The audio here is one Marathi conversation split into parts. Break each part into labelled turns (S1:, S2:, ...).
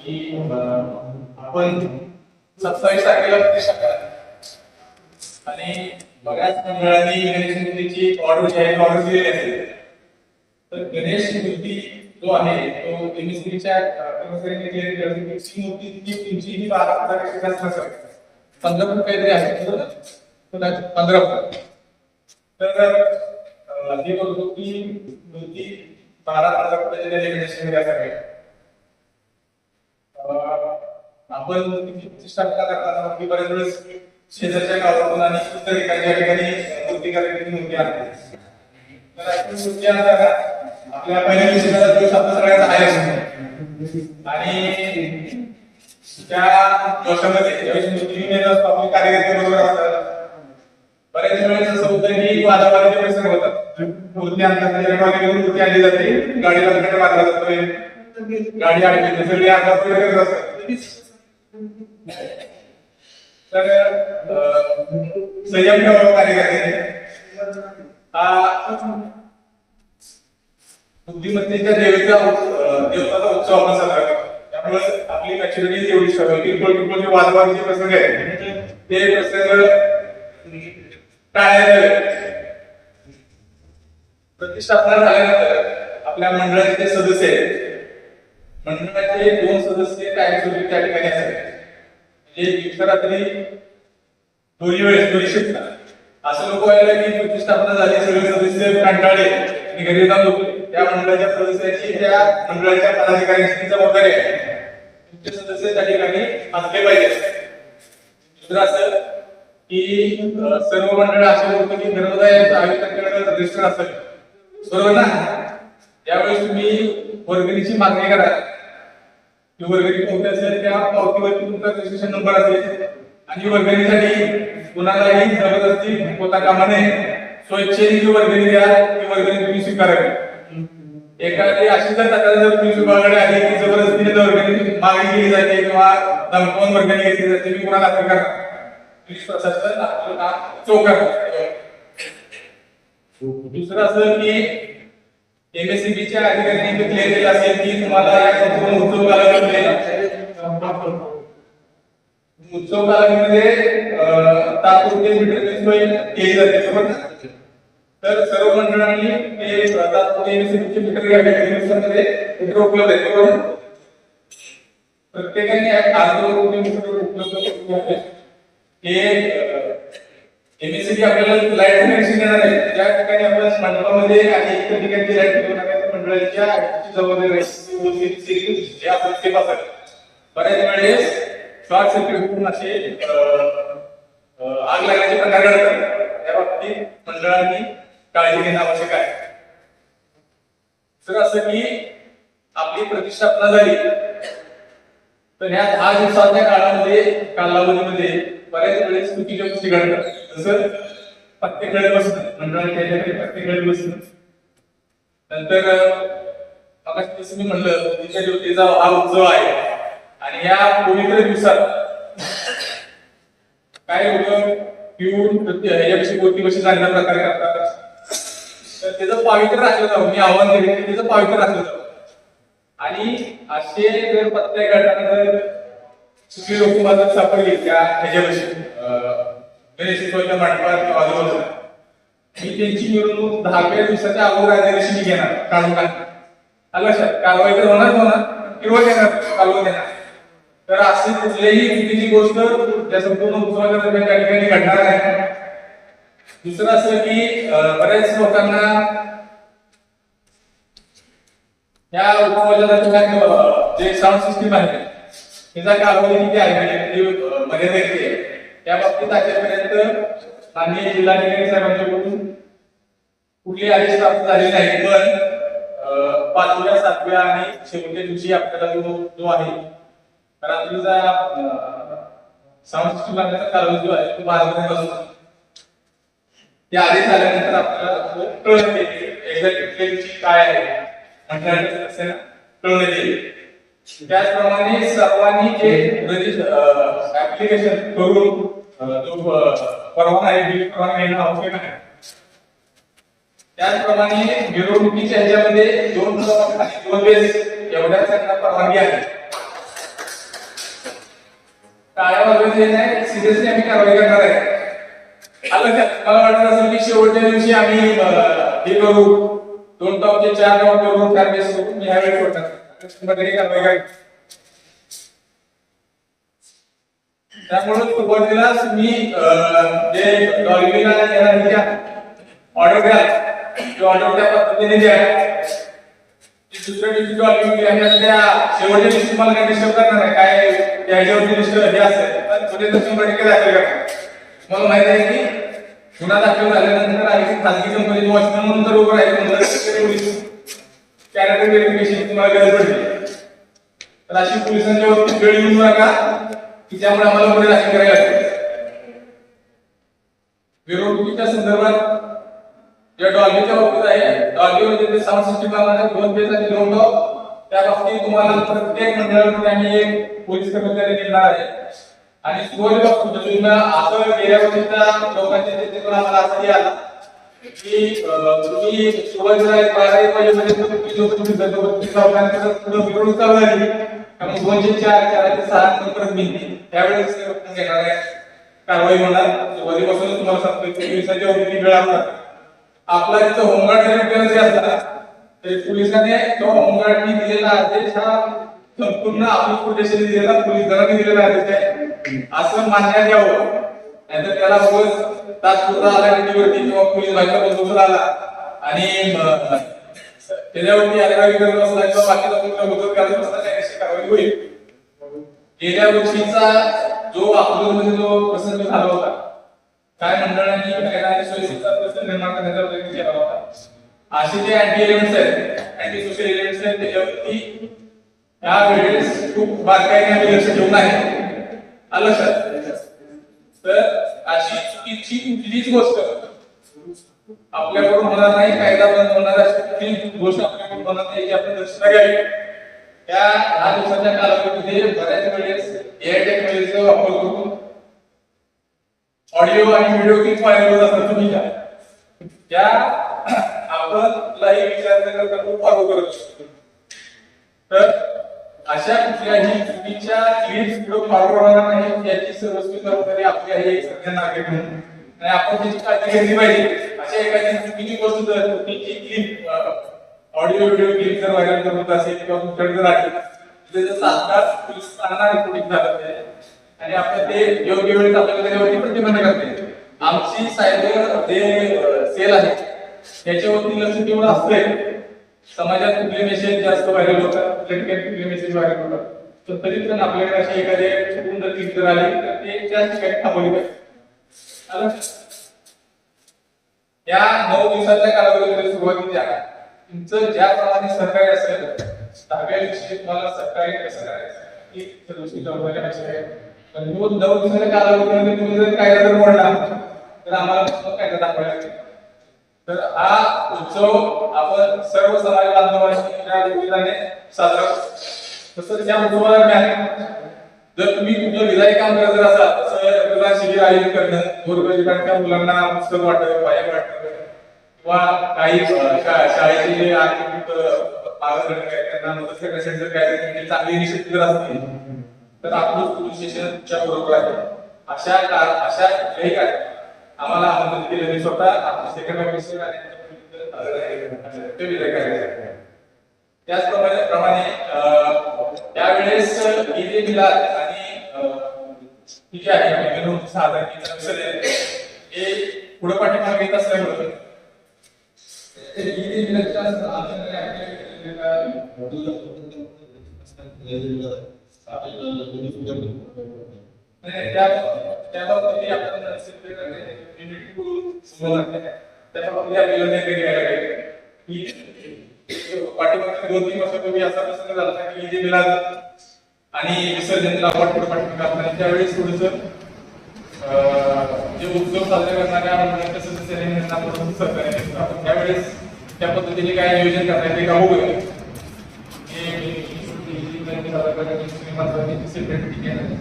S1: की आपण सत्तावीस तारखेला प्रतिष्ठा करा आणि बऱ्याच मंडळांनी गणेश मूर्तीची ऑर्डर जी आहे ऑर्डर दिलेली असेल तर गणेश मूर्ती जो आहे तो एमएससीच्या कर्मचाऱ्यांनी क्लिअर ही बारा हजार जास्त पंधरा फूट काहीतरी आहे तर पंधरा फूट. तर अं, हे बघतो की मूर्ती बारा हजार फुटाच्या त्या गणेश आपण मूर्तीची बऱ्याच वेळेस शेजारच्या गावातून आणि इतर ठिकाणी ठिकाणी आणते तर आणताना आपल्या पहिल्या दिवशी दिवस आपला असतो. आणि त्या जोशामध्ये आपले कार्यकर्ते बरोबर असतात बऱ्याच वेळेस असं होतं की प्रसंग होतात. मूर्ती मूर्ती आणली जाते गाडीला मारला जातोय. गाडी सगळी वगैरे करत असतात तर संयम ठेवावा कार्यकारी हा बुद्धिमत्तेच्या देवीचा देवताचा उत्सव आपण साजरा करतो. त्यामुळे आपली मॅच्युरिटी एवढी किरकोळ किरकोळ जे वादवादीचे प्रसंग आहेत ते प्रसंग टाळायला प्रतिष्ठापना झाल्यानंतर आपल्या मंडळाचे सदस्य आहेत मंडळाचे दोन सदस्य कायमस्वरूपी त्या ठिकाणी असावे म्हणजे दिवसरात्री दोन्ही वेळेस दोन्ही शिकता असं लोक व्हायला की प्रतिष्ठापना झाली सगळे सदस्य कंटाळे आणि घरी लोक. त्या मंडळाच्या सदस्याची त्या मंडळाच्या पदाधिकाऱ्यांची जबाबदारी आहे. तुमचे सदस्य त्या ठिकाणी असले पाहिजे. दुसरं असं की सर्व मंडळ असं होतं की धर्मदाय आयुक्तांकडे रजिस्टर असेल. बरोबर ना? त्यावेळेस तुम्ही वर्गणीची मागणी करा. वर्गणी कोणती असेल त्या पावतीवरती तुमचा रजिस्ट्रेशन नंबर असेल. आणि वर्गणीसाठी कुणालाही जबरदस्ती होता कामा नये स्वच्छेने जी वर्गणी द्या ती वर्गणी तुम्ही स्वीकारावी. एखादी अशी जर तक्रार जर तुम्ही विभागाकडे आली की जबरदस्तीने वर्गणी मागणी केली जाते किंवा धमकावून वर्गणी घेतली जाते मी कुणाला स्वीकार पोलीस प्रशासन आपलं काम चौकार? दुसरं असं की एमएससीबीच्या अधिकाऱ्यांनी क्लिअर केलं असेल की तुम्हाला या संपूर्ण उत्सव कालावधीमध्ये उत्सव कालावधीमध्ये अं, तात्पुरते मीटर सोय केली जाते. बरोबर तर सर्व मंडळांनी ते तात्पुरते एमएससीबी मीटर घ्यावे दिवसामध्ये मीटर उपलब्ध आहे. बरोबर प्रत्येकाने अर्ध मीटर उपलब्ध हे एमएससीबी आपल्याला लाइट कनेक्शन देणार आहे. ज्या ठिकाणी आपल्या मंडळामध्ये आणि इतर ठिकाणी लाइट ठेवणार मंडळाच्या जबाबदारी बऱ्याच वेळेस शॉर्ट सर्किट होऊन असे आग लागण्याचे प्रकार घडतात. त्या बाबतीत मंडळांनी काळजी घेणं आवश्यक आहे. तर असं की आपली प्रतिष्ठापना झाली तर ह्या दहा दिवसाच्या काळामध्ये कालावधीमध्ये बऱ्याच वेळेस चुकीच्या गोष्टी घडतात. जसं पत्ते खेळ बसणं मंडळाच्या पत्ते खेळ बसणं. नंतर आकाश मी म्हणलं तिच्या ज्योतीचा हा उत्सव आहे. आणि या पवित्र दिवसात काय होतं? पिऊन प्रत्ये- गोष्टी गोष्टी चांगल्या प्रकारे करतात? तर त्याचं पावित्र्य राखलं जावं मी आव्हान केले की त्याचं पावित्र्य राखलं जावं आणि असे जर पत्ते घडताना जर चुकी लोक माझं सापडली त्या ह्याच्यापाशी. अं, गणेशोत्सवाच्या मंडपात किंवा आजूबाजूला. मी त्यांची मिरवणूक दहाव्या दिवसाच्या अगोदर आदल्या मी घेणार काढून काढणार आलं लक्षात? कारवाई तर होणार होणार. किंवा देणार काढून देणार. तर अशी कुठलीही चुकीची गोष्ट या संपूर्ण उत्सवाच्या त्या ठिकाणी घडणार आहे. दुसरं असं की बऱ्याच लोकांना या उत्सवाच्या जे साऊंड सिस्टीम आहे त्याचा कालावधी किती आहे म्हणजे मर्यादा किती आहे त्या बाबतीत आतापर्यंत स्थानिक जिल्हाधिकारी साहेबांच्याकडून कुठली आदेश प्राप्त झालेली नाही पण पाचव्या सातव्या आणि शेवटच्या दिवशी आपल्याला जो जो आहे रात्रीचा साऊंड सिस्टम लागण्याचा कालावधी जो आहे तो बारा पर्यंत असतो ते आदेश आल्यानंतर आपल्याला तो एक्झॅक्ट काय आहे म्हटल्यानंतर कळून कळवण्यात येईल त्याचप्रमाणे सर्वांनी जे ऍप्लिकेशन करून जो परवाना आहे बिल परवाना येणं आवश्यक आहे त्याचप्रमाणे मिरवणुकीच्या ह्याच्यामध्ये दोन दोन बेस एवढ्याच त्यांना परवानगी आहे. काळ्या वाजवायचे नाही सिरियसली आम्ही कारवाई करणार आहे. आलं का मला वाटत असेल की शेवटच्या दिवशी आम्ही हे करू. दोन टॉपचे चार टॉप करू चार बेस करू मी ह्यावेळी सोडणार शंभर टक्के कारवाई काय त्यामुळे सुरुवातीलाच मी जे डॉल्बिनला येणाऱ्या ऑर्डर द्या ऑर्डर त्या पद्धतीने द्या ती दुसऱ्या दिवशी डॉल्बिन आहे त्या शेवटच्या दिवशी तुम्हाला काय डिस्टर्ब करणार आहे? काय त्याच्यावरती डिस्टर्ब हे असेल. पण पुढे तर शंभर टक्के दाखल करणार मला माहीत आहे की गुन्हा दाखल झाल्यानंतर आणि खाजगी कंपनी वॉचमन म्हणून तर उभं राहायचं कॅरेक्टर व्हेरिफिकेशन तुम्हाला गरज पडली. तर अशी पोलिसांच्या वरती वेळ येऊ नका की त्यामुळे आम्हाला पुढे दाखल करायला लागेल मिरवणुकीच्या संदर्भात या डॉल्बीच्या बाबतीत आहे. डॉक्युमेंट म्हणजे ते साऊंड सिस्टीम आम्हाला दोन पेज आणि दोन त्या बाबतीत तुम्हाला प्रत्येक मंडळाकडून आम्ही एक पोलीस कर्मचारी नेमणार आहे. आणि सुरुवातीला तुम्ही असं गेल्या वर्षीच्या लोकांच्या चर्चेतून आम्हाला असं आलं की तुम्ही एक पाहिजे तुम्ही जो तुम्ही गणपती चौकांकडे पुढे मिरवणूक चालू त्यामुळे दोनशे चार चारशे सहा नंतर भिंती त्यावेळेस घेणार आहे. कारवाई होणार. सुरुवातीपासूनच तुम्हाला सांगतो की पोलिसांच्या वतीने वेळ आपला तिथं होमगार्ड जरी जरी असला तरी पोलिसांनी तो होमगार्डनी दिलेला आदेश हा संपूर्ण आपली पोलीस दिलेला पोलीस दलाने दिलेला आदेश आहे. असं मानण्यात यावं. नाहीतर त्याला रोज तात्पुरता आला ड्युटीवरती किंवा पोलीस बाहेरचा बंदोबस्त आला. आणि त्याच्यावरती कारवाई करत असला किंवा बाकीचा पूर्ण मदत करत असला त्याची कारवाई होईल. गेल्या वर्षीचा जो अकलूजमध्ये जो प्रसंग झाला होता काय मंडळांनी कायदा सोयीचा प्रश्न निर्माण करण्याचा प्रयत्न केला होता? असे जे अँटी एलिमेंट्स आहेत अँटी सोशल एलिमेंट्स आहेत त्याच्यावरती या वेळेस खूप बारकाईने आम्ही लक्ष ठेवून आहे. आलं सर तर अशी चुकीची कुठलीच गोष्ट आपल्याकडून होणार नाही कायदा बंद होणार अशी गोष्ट आपल्याकडून होणार नाही याची आपण दक्षता घ्यावी. त्या दहा दिवसाच्या कालावधीमध्ये बऱ्याच वेळेस एआय टेक्नॉलॉजीचा वापर करून ऑडिओ आणि व्हिडिओ क्लिप व्हायरल होत असतात तुम्ही काय त्या आपण लाईव्ह विचार न करता खूप फॉलो करत असतो. तर अशा कुठल्याही चुकीच्या क्लिप्स व्हिडिओ फॉलो होणार नाही याची सर्वस्वी जबाबदारी आपली आहे सध्या नागरिक म्हणून. आणि आपण त्याची काळजी घेतली पाहिजे. अशा एखादी चुकीची गोष्ट जर चुकीची क्लिप ऑडिओ व्हिडिओ क्लिप जर व्हायरल करत असेल किंवा तुमच्याकडे जर आली त्याचं तात्काळ पोलीस ठाण्याला रिपोर्टिंग झालं आणि आपण ते योग्य वेळेत आपल्याला त्याच्यावरती प्रतिबंध करते. आमची सायबर जे सेल आहे त्याच्यावरती लक्ष ठेवून असतंय? समाजात कुठले मेसेज जास्त व्हायरल होतात? कुठल्या ठिकाणी कुठले मेसेज व्हायरल होतात? तर तरी पण आपल्याकडे असे एखादे चुकून जर क्लिक जर आले तर ते त्या ठिकाणी थांबवली पाहिजे. या नऊ दिवसाच्या कालावधीमध्ये सुरुवातीच्या तुमचं ज्याप्रमाणे सहकार्य असेल दहाव्या दिवशी तुम्हाला सहकार्य कसं करायचं? ही सर्वस्वी जबाबदारी आमची आहे पण तो दिवसाच्या कालावधीमध्ये तुम्ही जर कायदा जर मोडला तर आम्हाला कायदा दाखवायला लागेल. तर हा उत्सव आपण सर्व समाज बांधवांनी निमित्ताने साजरा तसंच या उत्सवादरम्यान जर तुम्ही तुमचं विधायक काम करत जर असाल तसं रक्तदान शिबिर आयोजित करणं गोरगरिबांच्या मुलांना पुस्तक वाटप पाया वाटप किंवा काही शाळेचे जे आर्थिक अं, त्यांना मदत करण्यासाठी जर चांगली इनिशिएटिव्ह असतील तर आपलं पोलीस स्टेशनच्या बरोबर आहे. अशा अशा कुठल्याही काय आम्हाला आमंत्रित केलं मी स्वतः. सेकंड ऑफिसर आणि त्याचप्रमाणे प्रमाणे त्यावेळेस आणि अं, जी आहे म्हणजे हे पुढे पाठीमागे येत असल्यामुळे. ते ईद आमच्याकडे बाबतीत निर्णय घ्यायला पाहिजे पाठीमागे दोन तीन वर्षापूर्वी असा प्रसंग झाला होता की ईद आणि विसर्जन आपण पुढे असताना त्यावेळेस थोडस जे उत्सव साजरे करणाऱ्या मंडळाच्या सदस्यांनी त्यांना सहकार्य केलं. आपण त्यावेळेस त्या पद्धतीने काय नियोजन करता येते का बघूया हे सेपरेट ठीक आहे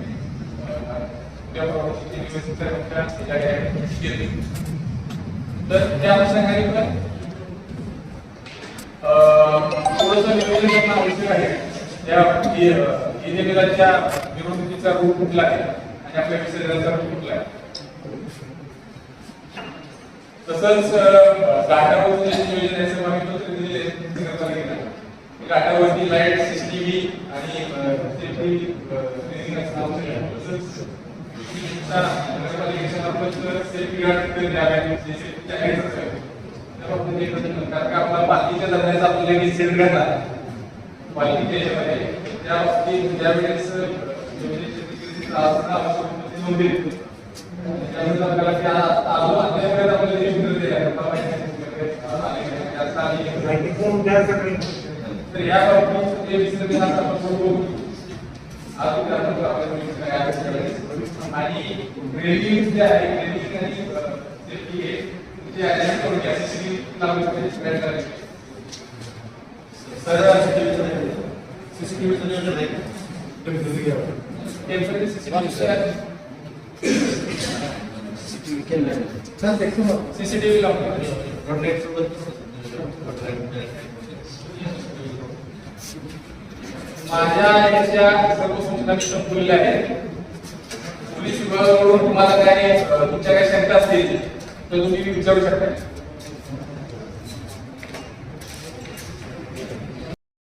S1: तर त्या अनुषंगाने पण नियोजन करणं आवश्यक आहे त्या इंजिनियरच्या निवडणुकीचा रूप कुठला आहे. आणि आपल्या विसर्जनाचा रूप कुठला आहे तसंच अं, घाटावरती जे नियोजन आहे सभागृह पत्र दिलेले आहे, घाटावरती लाइट सीसीटीव्ही आणि सेफ्टी ट्रेनिंग असणं आवश्यक आहे तसंच तुमच्या नगरपालिकेच्या मार्फत सेफ्टी गार्ड तरी द्यावे जे safety च्या guidelines आहेत. त्या बाबतीत ज्यावेळेस ते आपल्याला त्या आलो आपल्याकडे आपल्याला हे मिळत. त्याचा आणि- तर या बाबतीत जे विसर्जन आता आपण बघू. आज उद्या आपण आपल्याला विसर्जन काय आहे ते करायचं. आणि रेलिंग जे आहे रेलिंग आणि अ, safety हे जे आहे ते करून घ्या. CCTV लावून त्याची spread करायची. सरळ
S2: सीसीटीव्हीचं नियोजन आहे का? तुम्ही तुझं घ्या.
S1: टेंपररी CCTV सीसीटीव्ही लावून माझ्या याच्या सर्व सूचना मी संपवलेल्या आहेत पोलीस विभागाकडून तुम्हाला काय तुमच्या काही शंका असतील तर तुम्ही विचारू शकता.